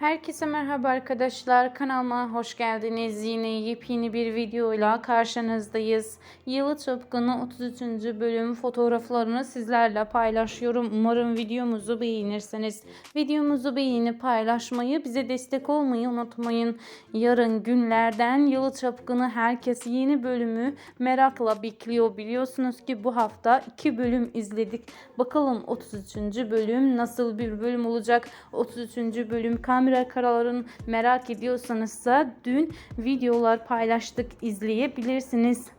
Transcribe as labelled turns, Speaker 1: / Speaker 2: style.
Speaker 1: Herkese merhaba arkadaşlar. Kanalıma hoş geldiniz. Yine yepyeni bir videoyla karşınızdayız. Yalı Çapkını 33. bölüm fotoğraflarını sizlerle paylaşıyorum. Umarım videomuzu beğenirsiniz. Videomuzu beğenip paylaşmayı, bize destek olmayı unutmayın. Yarın günlerden Yalı Çapkını herkes yeni bölümü merakla bekliyor. Biliyorsunuz ki bu hafta iki bölüm izledik. Bakalım 33. bölüm nasıl bir bölüm olacak? 33. bölüm kamera karaların merak ediyorsanız da dün videolar paylaştık izleyebilirsiniz.